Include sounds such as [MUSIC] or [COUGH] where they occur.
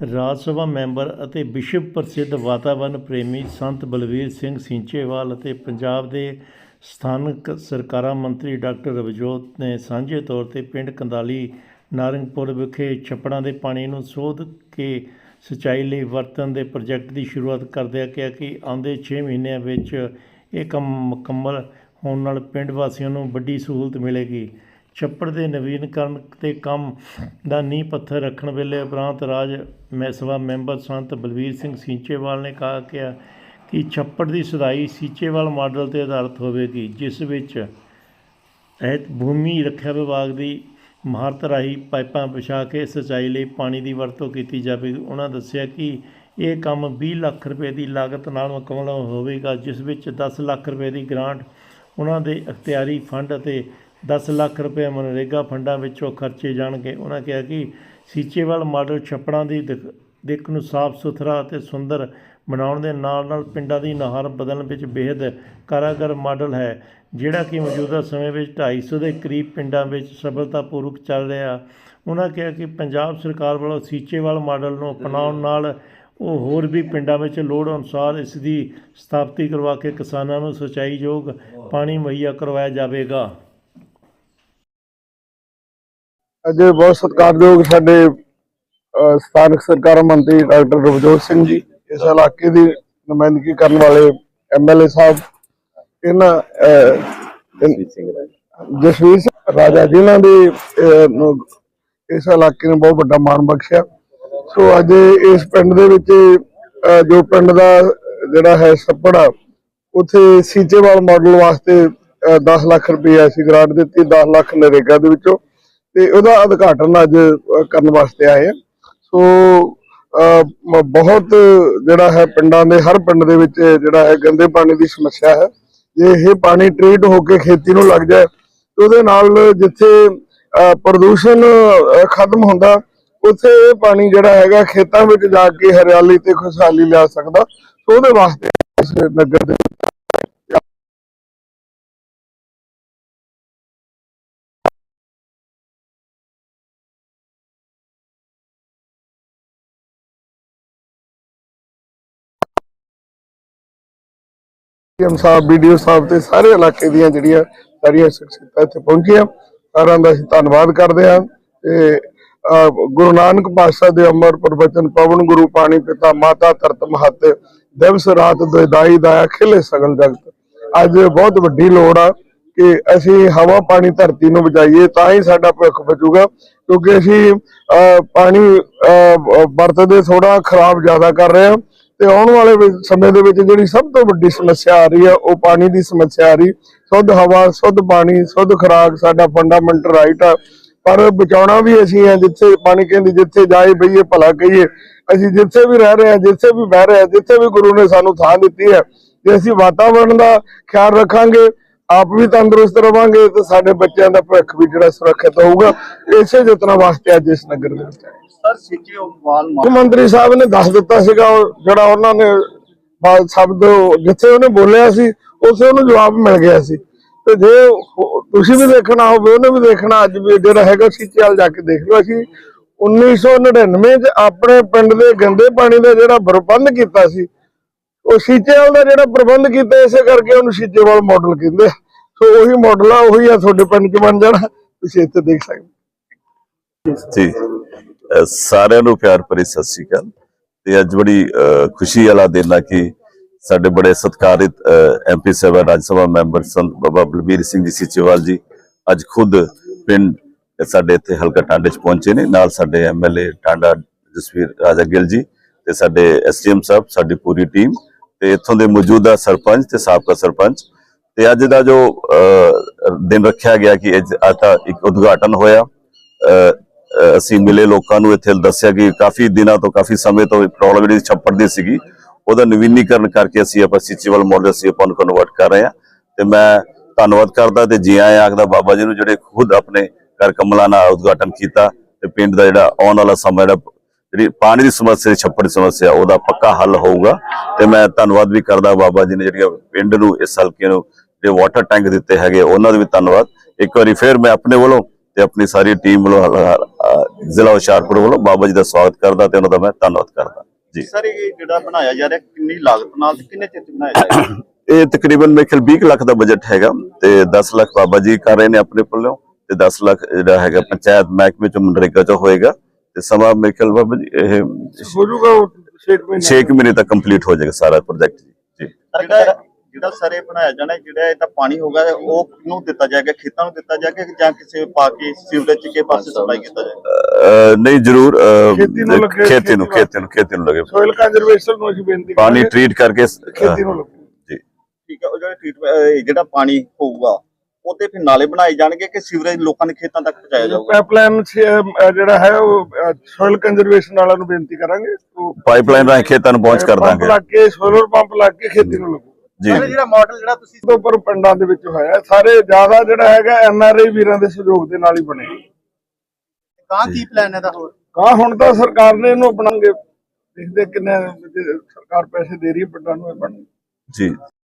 ਰਾਜ ਸਭਾ member ਅਤੇ ਵਿਸ਼ਵ ਪ੍ਰਸਿੱਧ ਵਾਤਾਵਰਣ ਪ੍ਰੇਮੀ ਸੰਤ ਬਲਵੀਰ ਸਿੰਘ ਸਿੰਚੇਵਾਲ ਅਤੇ ਪੰਜਾਬ ਦੇ ਸਥਾਨਕ ਸਰਕਾਰਾਂ ਮੰਤਰੀ ਡਾਕਟਰ ਰਵਜੋਤ ਨੇ ਸਾਂਝੇ ਤੌਰ ਤੇ ਪਿੰਡ ਕੰਦਾਲੀ, ਨਾਰੰਗਪੁਰ ਵਿਖੇ ਛੱਪੜਾਂ ਦੇ ਪਾਣੀ ਨੂੰ ਸੋਧ ਕੇ ਸਿੰਚਾਈ ਲਈ ਵਰਤਣ ਦੇ ਪ੍ਰੋਜੈਕਟ ਦੀ ਸ਼ੁਰੂਆਤ ਕਰਦਿਆਂ ਕਿਹਾ ਕਿ ਆਉਂਦੇ 6 ਮਹੀਨਿਆਂ ਵਿੱਚ ਇਹ ਕੰਮ ਮੁਕੰਮਲ ਹੋਣ ਨਾਲ ਪਿੰਡ ਵਾਸੀਆਂ ਨੂੰ ਵੱਡੀ ਸਹੂਲਤ ਮਿਲੇਗੀ। ਛੱਪੜ ਦੇ ਨਵੀਨੀਕਰਨ ਤੇ ਕੰਮ ਦਾ ਨੀਂਹ ਪੱਥਰ ਰੱਖਣ ਵੇਲੇ ਉਪਰੰਤ ਰਾਜ ਮੈਂ ਸਭਾ ਮੈਂਬਰ ਸੰਤ ਬਲਵੀਰ ਸਿੰਘ ਸੀਚੇਵਾਲ ਨੇ ਕਹਾ ਕਿ ਕਿ ਛੱਪੜ ਦੀ ਸੁਧਾਈ ਸਿੰਚੇਵਾਲ ਮਾਡਲ ਤੇ ਆਧਾਰਿਤ ਹੋਵੇਗੀ, ਜਿਸ ਵਿੱਚ ਇਹ ਭੂਮੀ ਰੱਖਿਆ ਵਿਭਾਗ ਦੀ ਮਹਾਰਤ ਰਾਹੀਂ ਪਾਈਪਾਂ ਵਿਛਾ ਕੇ ਸਿੰਚਾਈ ਲਈ ਪਾਣੀ ਦੀ ਵਰਤੋਂ ਕੀਤੀ ਜਾਵੇਗੀ। ਉਹਨਾਂ ਦੱਸਿਆ ਕਿ ਇਹ ਕੰਮ 20 ਲੱਖ ਰੁਪਏ ਦੀ ਲਾਗਤ ਨਾਲ ਮੁਕੰਮਲ ਹੋਵੇਗਾ, ਜਿਸ ਵਿੱਚ 10 ਲੱਖ ਰੁਪਏ ਦੀ ਗ੍ਰਾਂਟ ਉਹਨਾਂ ਦੇ ਅਖਤਿਆਰੀ ਫੰਡ ਅਤੇ 10 ਲੱਖ ਰੁਪਏ ਮਨਰੇਗਾ ਫੰਡਾਂ ਵਿੱਚੋਂ ਖਰਚੇ ਜਾਣਗੇ ਉਹਨਾਂ ਕਿਹਾ ਕਿ ਸੀਚੇਵਾਲ ਮਾਡਲ ਛੱਪੜਾਂ ਦੀ ਦਿੱਖ- ਦਿੱਖ ਨੂੰ ਸਾਫ਼ ਸੁਥਰਾ ਅਤੇ ਸੁੰਦਰ ਬਣਾਉਣ ਦੇ ਨਾਲ ਨਾਲ ਪਿੰਡਾਂ ਦੀ ਨਹਾਰ ਬਦਲਣ ਵਿੱਚ ਬੇहद ਕਾਰਾਗਰ ਮਾਡਲ ਹੈ, ਜਿਹੜਾ ਕਿ ਮੌਜੂਦਾ ਸਮੇਂ ਵਿੱਚ 250 ਦੇ ਕਰੀਬ ਪਿੰਡਾਂ ਵਿੱਚ ਸਫਲਤਾਪੂਰਵਕ ਚੱਲ ਰਿਹਾ। ਉਹਨਾਂ ਕਿਹਾ ਕਿ ਪੰਜਾਬ ਸਰਕਾਰ ਵੱਲੋਂ ਸੀਚੇਵਾਲ ਮਾਡਲ ਨੂੰ ਅਪਣਾਉਣ ਨਾਲ ਉਹ ਹੋਰ ਵੀ ਪਿੰਡਾਂ ਵਿੱਚ ਲੋੜ ਅਨੁਸਾਰ ਇਸ ਦੀ ਸਥਾਪਤੀ ਕਰਵਾ ਕੇ ਕਿਸਾਨਾਂ ਨੂੰ ਸਿੰਚਾਈਯੋਗ ਪਾਣੀ ਮੁਹੱਈਆ ਕਰਵਾਇਆ ਜਾਵੇਗਾ। ਅੱਜ ਬਹੁਤ ਸਤਿਕਾਰਯੋਗ ਸਾਡੇ ਸਥਾਨਕ ਸਰਕਾਰ ਮੰਤਰੀ ਡਾਕਟਰ ਰਵਜੋਤ ਸਿੰਘ ਜੀ ਇਸ ਇਲਾਕੇ ਦੀ ਨੁਮਾਇੰਦਗੀ ਕਰਨ ਵਾਲੇ ਐਮਐਲਏ ਸਾਹਿਬ ਇਹਨਾਂ ਜਸਵੀਰ ਰਾਜਾ। ਜਿਨ੍ਹਾਂ ਦੇ ਇਸ ਇਲਾਕੇ ਨੇ ਬਹੁਤ ਵੱਡਾ ਮਾਣ ਬਖਸ਼ਿਆ। ਸੋ ਅੱਜ ਇਸ ਪਿੰਡ ਦੇ ਵਿੱਚ ਜੋ ਪਿੰਡ ਦਾ ਜਿਹੜਾ ਹੈ ਸੱਪੜਾ ਉਥੇ ਸੀਚੇਵਾਲ ਮਾਡਲ ਵਾਸਤੇ ਅਹ, 10 ਲੱਖ ਰੁਪਏ ਅਸੀਂ ਗ੍ਰਾਂਟ ਦਿੱਤੀ 10 ਲੱਖ ਨਰੇਗਾ ਦੇ ਵਿੱਚੋਂ। ਤੇ ਉਹਦਾ ਉਦਘਾਟਨ ਅੱਜ ਕਰਨ ਵਾਸਤੇ ਆਏ ਆ। ਸੋ ਬਹੁਤ ਜਿਹੜਾ ਹੈ ਪਿੰਡਾਂ ਦੇ, ਹਰ ਪਿੰਡ ਦੇ ਵਿੱਚ ਜਿਹੜਾ ਹੈ ਗੰਦੇ ਪਾਣੀ ਦੀ ਸਮੱਸਿਆ ਹੈ। ਜੇ ਇਹ ਪਾਣੀ ਟ੍ਰੀਟ ਹੋ ਕੇ ਖੇਤੀ ਨੂੰ ਲੱਗ ਜਾਏ, ਤੇ ਉਹਦੇ ਨਾਲ ਜਿੱਥੇ ਪ੍ਰਦੂਸ਼ਣ ਖਤਮ ਹੁੰਦਾ, ਉੱਥੇ ਇਹ ਪਾਣੀ ਜਿਹੜਾ ਹੈਗਾ ਖੇਤਾਂ ਵਿੱਚ ਜਾ ਕੇ ਹਰਿਆਲੀ ਤੇ ਖੁਸ਼ਹਾਲੀ ਲਿਆ ਸਕਦਾ। ਸੋ ਉਹਦੇ ਵਾਸਤੇ ਇਸ ਨਗਰ ਦੇ ਐਮ ਸਾਹਿਬ ਵੀਡੀਓ ਸਾਹਿਬ ਤੇ ਸਾਰੇ ਇਲਾਕੇ ਦੀਆਂ ਜਿਹੜੀਆਂ ਸਾਰੀਆਂ ਸ਼ਖਸੀਅਤਾਂ ਇੱਥੇ ਪਹੁੰਚੀਆਂ। ਸਾਰਿਆਂ ਦਾ ਅਸੀਂ ਧੰਨਵਾਦ ਕਰਦੇ ਹਾਂ ਤੇ ਗੁਰੂ ਨਾਨਕ ਪਾਤਸ਼ਾਹ ਦੇ ਅਮਰ ਪ੍ਰਵਚਨ ਪਵਨ ਗੁਰੂ ਪਾਣੀ ਪਿਤਾ ਮਾਤਾ ਤਰਤ ਮਹਤ ਦਿਵਸ ਰਾਤ ਦੁਇਦਾਈ ਦਾ ਖਿਲੇ ਸਗਲ ਜਗਤ। ਅੱਜ ਬਹੁਤ ਵੱਡੀ ਲੋੜ ਆ ਕਿ ਅਸੀਂ ਹਵਾ ਪਾਣੀ ਧਰਤੀ ਨੂੰ ਬਚਾਈਏ ਤਾਂ ਹੀ ਸਾਡਾ ਭਵਿੱਖ ਬਚੂਗਾ ਕਿਉਂਕਿ ਅਸੀਂ ਅਹ, ਪਾਣੀ ਵਰਤਦੇ ਥੋੜਾ ਖਰਾਬ ਜ਼ਿਆਦਾ ਕਰ ਰਹੇ ਹਾਂ। ਤੇ ਆਉਣ ਵਾਲੇ ਸਮੇਂ ਦੇ ਵਿੱਚ ਜਿਹੜੀ ਸਭ ਤੋਂ ਵੱਡੀ ਸਮੱਸਿਆ ਆ ਰਹੀ ਹੈ, ਉਹ ਪਾਣੀ ਦੀ ਸਮੱਸਿਆ ਆ ਰਹੀ। ਸ਼ੁੱਧ ਹਵਾ, ਸ਼ੁੱਧ ਪਾਣੀ, ਸ਼ੁੱਧ ਖੁਰਾਕ ਸਾਡਾ ਫੰਡਾਮੈਂਟਲ ਰਾਈਟ ਆ। ਪਰ ਬਚਾਉਣਾ ਵੀ ਅਸੀਂ ਆ ਜਿੱਥੇ ਪਾਣੀ ਕਹਿੰਦੀ ਜਿੱਥੇ ਜਾਏ ਬਈਏ, ਭਲਾ ਕਹੀਏ। ਅਸੀਂ ਜਿੱਥੇ ਵੀ ਰਹਿ ਰਹੇ ਹਾਂ ਜਿੱਥੇ ਵੀ ਬਹਿ ਰਹੇ ਹਾਂ ਜਿੱਥੇ ਵੀ ਗੁਰੂ ਨੇ ਸਾਨੂੰ ਥਾਂ ਦਿੱਤੀ ਹੈ, ਜੇ ਅਸੀਂ ਵਾਤਾਵਰਣ ਦਾ ਖਿਆਲ ਰੱਖਾਂਗੇ, ਆਪ ਵੀ ਤੰਦਰੁਸਤ ਰਵਾਂਗੇ, ਤੇ ਸਾਡੇ ਬੱਚਿਆਂ ਦਾ ਭਵਿੱਖ ਵੀ ਜਿਹੜਾ ਸੁਰੱਖਿਅਤ ਹੋਊਗਾ। ਇਸੇ ਯਤਨਾਂ ਵਾਸਤੇ ਅੱਜ ਇਸ ਨਗਰ ਦੇ ਵਿੱਚ ਸਰ ਵਾਲ ਮੁੱਖ ਮੰਤਰੀ ਸਾਹਿਬ ਨੇ ਦੱਸ ਦਿੱਤਾ ਸੀਗਾ ਜਿਹੜਾ ਉਹਨਾਂ ਨੇ ਸ਼ਬਦ ਜਿੱਥੇ ਉਹਨੇ ਬੋਲਿਆ ਸੀ ਉਸੇ ਉਹਨੂੰ ਜਵਾਬ ਮਿਲ ਗਿਆ ਸੀ ਤੇ ਜੇ ਤੁਸੀਂ ਵੀ ਦੇਖਣਾ ਹੋਵੇ ਉਹਨੇ ਵੀ ਦੇਖਣਾ ਅੱਜ ਵੀ ਜਿਹੜਾ ਹੈਗਾ ਸੀਚੇਵਾਲ ਜਾ ਕੇ ਦੇਖ ਲਓ ਅਸੀਂ 1999 ਚ ਆਪਣੇ ਪਿੰਡ ਦੇ ਗੰਦੇ ਪਾਣੀ ਦਾ ਜਿਹੜਾ ਪ੍ਰਬੰਧ ਕੀਤਾ ਸੀ ਉਹ ਸੀਚੇਵਾਲ ਦਾ ਜਿਹੜਾ ਪ੍ਰਬੰਧ ਕੀਤਾ ਇਸੇ ਕਰਕੇ ਉਹਨੂੰ ਸੀਚੇਵਾਲ ਮਾਡਲ ਕਹਿੰਦੇ। ਸੋ ਉਹੀ ਮਾਡਲ ਆ ਉਹੀ ਆ ਤੁਹਾਡੇ ਪਿੰਡ ਚ ਬਣ ਜਾਣਾ ਤੁਸੀਂ ਇੱਥੇ ਦੇਖ ਸਕਦੇ ਹੋ। ਜੀ ਸਾਰਿਆਂ ਨੂੰ ਪਿਆਰ ਭਰੀ ਸਤਿ ਸ੍ਰੀ ਅਕਾਲ। ਤੇ ਅੱਜ ਬੜੀ ਖੁਸ਼ੀ ਵਾਲਾ ਦਿਨ ਆ ਕਿ ਸਾਡੇ ਬੜੇ ਸਤਿਕਾਰਿਤ ਐਮਪੀ ਸਾਹਿਬ ਰਾਜ ਸਭਾ ਮੈਂਬਰ ਸੰਤ ਬਾਬਾ ਬਲਬੀਰ ਸਿੰਘ ਜੀ ਸੀਚੇਵਾਲ ਜੀ ਅੱਜ ਖੁਦ ਪਿੰਡ ਸਾਡੇ ਇੱਥੇ ਹਲਕਾ ਟਾਂਡੇ ਚ ਪਹੁੰਚੇ ਨੇ। ਨਾਲ ਸਾਡੇ ਐਮਐਲਏ ਟਾਂਡਾ ਜਸਵੀਰ ਰਾਜਾ ਗਿੱਲ ਜੀ ਤੇ ਸਾਡੇ ਐਸਡੀਐਮ ਸਾਹਿਬ, ਸਾਡੀ ਪੂਰੀ ਟੀਮ ਤੇ ਇੱਥੋਂ ਦੇ ਮੌਜੂਦਾ ਸਰਪੰਚ ਤੇ ਸਾਬਕਾ ਸਰਪੰਚ। ਤੇ ਅੱਜ ਦਾ ਜੋ ਦਿਨ ਰੱਖਿਆ ਗਿਆ ਕਿ ਅੱਜ ਅੱਜ ਦਾ ਇੱਕ ਉਦਘਾਟਨ ਹੋਇਆ। ਅਸੀਂ ਮਿਲੇ ਲੋਕਾਂ ਨੂੰ ਇੱਥੇ ਦੱਸਿਆ ਕਿ ਕਾਫੀ ਦਿਨਾਂ ਤੋਂ, ਕਾਫੀ ਸਮੇਂ ਤੋਂ ਪ੍ਰੋਬਲਮ ਜਿਹੜੀ ਛੱਪੜ ਦੀ ਸੀਗੀ, ਉਹਦਾ ਨਵੀਨੀਕਰਨ ਕਰਕੇ ਅਸੀਂ ਆਪਾਂ ਸਿਚੁਅਲ ਮਾਡਲ ਸੀ ਆਪਾਂ ਨੂੰ ਕਨਵਰਟ ਕਰ ਰਹੇ ਹਾਂ। ਤੇ ਮੈਂ ਧੰਨਵਾਦ ਕਰਦਾ ਤੇ ਜੀ ਆਇਆਂ ਆਖਦਾ ਬਾਬਾ ਜੀ ਨੂੰ ਜਿਹੜੇ ਖੁਦ ਆਪਣੇ ਘਰ ਕਮਲਾ ਨਾਲ ਉਦਘਾਟਨ ਕੀਤਾ ਤੇ ਪਿੰਡ ਦਾ ਜਿਹੜਾ ਆਉਣ ਵਾਲਾ ਸਮਾਂ ਜਿਹੜਾ, ਜਿਹੜੀ ਪਾਣੀ ਦੀ ਸਮੱਸਿਆ, ਛੱਪੜ ਦੀ ਸਮੱਸਿਆ, ਉਹਦਾ ਪੱਕਾ ਹੱਲ ਹੋਊਗਾ। ਤੇ ਮੈਂ ਧੰਨਵਾਦ ਵੀ ਕਰਦਾ ਬਾਬਾ ਜੀ ਨੇ ਜਿਹੜੀਆਂ ਪਿੰਡ ਨੂੰ ਇਸ ਹਲਕੇ ਨੂੰ ਜਿਹੜੇ ਵਾਟਰ ਟੈਂਕ ਦਿੱਤੇ ਹੈਗੇ, ਉਹਨਾਂ ਦਾ ਵੀ ਧੰਨਵਾਦ। ਇੱਕ ਵਾਰੀ ਫਿਰ ਮੈਂ ਆਪਣੇ ਵੱਲੋਂ ਤੇ ਆਪਣੀ ਸਾਰੀ ਟੀਮ ਵੱਲੋਂ ਜ਼ਿਲ੍ਹਾ ਹੁਸ਼ਿਆਰਪੁਰ ਵੱਲੋਂ ਬਾਬਾ ਜੀ ਦਾ ਸਵਾਗਤ ਕਰਦਾ ਤੇ ਉਹਨਾਂ ਦਾ ਮੈਂ ਧੰਨਵਾਦ ਕਰਦਾ। ਜੀ। ਸਰ ਇਹ ਜਿਹੜਾ ਬਣਾਇਆ ਜਾ ਰਿਹਾ ਕਿੰਨੀ ਲਾਗਤ ਨਾਲ ਤੇ ਕਿੰਨੇ ਚਿਰ 'ਚ ਬਣਾਇਆ ਜਾਏਗਾ [COUGHS] ਇਹ ਤਕਰੀਬਨ ਮੇਰੇ ਖਿਆਲ 20 ਕੁ ਲੱਖ ਦਾ ਬਜਟ ਹੈਗਾ ਤੇ 10 ਲੱਖ ਬਾਬਾ ਜੀ ਕਰ ਰਹੇ ਨੇ ਆਪਣੇ ਪੱਲੋਂ ਤੇ 10 ਲੱਖ ਜਿਹੜਾ ਹੈਗਾ ਪੰਚਾਇਤ ਮਹਿਕਮੇ ਚ ਮਨਰੇਗਾ ਚ ਹੋਏਗਾ ਤੇ ਸਮਾਂ ਮੇਰੇ ਖਿਆਲ ਬਾਬਾ ਜੀ ਇਹ ਹੋ ਜਾਊਗਾ 6 ਮਹੀਨੇ 6 ਮਹੀਨੇ ਤੱਕ ਕੰਪਲੀਟ ਹੋ ਜਾਏਗਾ ਸਾਰਾ ਪ੍ਰੋਜੈਕਟ ਜੀ। ਜੀ। ਜਿਹੜਾ ਸਰ ਇਹ ਬਣਾਇਆ ਜਾਣਾ ਜਿਹੜਾ ਇਹਦਾ ਪਾਣੀ ਹੋਗਾ ਉਹ ਕਿਹਨੂੰ ਦਿੱਤਾ ਜਾਏਗਾ? ਖੇਤਾਂ ਨੂੰ ਦਿੱਤਾ ਜਾਏਗਾ ਕਿ ਜਾਂ ਕਿਸੇ ਪਾ ਕੇ ਸੀਵਰੇਜ ਕੇ ਪਾਸੇ ਸਪਲਾਈ ਕੀਤਾ ਜਾਏਗਾ ਨਹੀਂ ਜਰੂਰ ਖੇਤੀ ਨੂੰ ਖੇਤੀ ਨੂੰ ਖੇਤੀ ਨੂੰ ਨੂੰ ਲੱਗੇ। ਸੋਇਲ ਕੰਜ਼ਰਵੇਸ਼ਨ ਨੂੰ ਅਸੀਂ ਬੇਨਤੀ ਪਾਣੀ ਟ੍ਰੀਟ ਕਰਕੇ ਖੇਤੀ ਨੂੰ ਲੱਗੇ। ਜੀ। ਠੀਕ ਹੈ ਉਹ ਜਿਹੜਾ ਟ੍ਰੀਟਮੈਂਟ ਜਿਹੜਾ ਪਾਣੀ ਹੋਊਗਾ ਉਹ ਤੇ ਫਿਰ ਨਾਲੇ ਬਣਾਏ ਜਾਣਗੇ ਕਿ ਸੀਵਰੇਜ ਲੋਕਾਂ ਦੇ ਖੇਤਾਂ ਤੱਕ ਪਹੁੰਚਾਇਆ ਜਾਊਗਾ? ਪਾਈਪਲਾਈਨ ਜਿਹੜਾ ਹੈ ਉਹ ਸੋਇਲ ਕੰਜ਼ਰਵੇਸ਼ਨ ਵਾਲਿਆਂ ਨੂੰ ਬੇਨਤੀ ਕਰਾਂਗੇ। ਉਹ ਪਾਈਪਲਾਈਨ ਰਾਹੀਂ ਖੇਤਾਂ ਨੂੰ ਪਹੁੰਚ ਕਰ ਦਾਂਗੇ। ਲੱਗ ਕੇ ਸੋਲਰ ਪੰਪ ਲੱਗ ਕੇ ਖੇਤੀ ਨੂੰ ਲੱਗੂ। ਜੀ। ਜਿਹੜਾ ਮਾਡਲ ਜਿਹੜਾ ਤੁਸੀਂ ਤੋਂ ਉੱਪਰ ਪਿੰਡਾਂ ਦੇ ਵਿੱਚ ਹੋਇਆ। ਸਾਰੇ ਜ਼ਿਆਦਾ ਜਿਹੜਾ ਹੈਗਾ ਐਨ ਆਰ ਆਈ ਵੀਰਾਂ ਦੇ ਸਹਿਯੋਗ ਦੇ ਨਾਲ ਹੀ ਬਣੇ। ਕਾਂ ਕੀ ਪਲਾਨ ਹੈ ਦਾ ਹੋਰ? ਕਾ ਹੁਣ ਤਾਂ ਸਰਕਾਰ ਨੇ ਇਹਨੂੰ ਬਣਾਂਗੇ ਦੇਖਦੇ ਕਿੰਨੇ ਸਰਕਾਰ ਪੈਸੇ ਦੇ ਰਹੀ ਹੈ ਪਿੰਡਾਂ ਨੂੰ ਇਹ ਬਣ ਜੀ।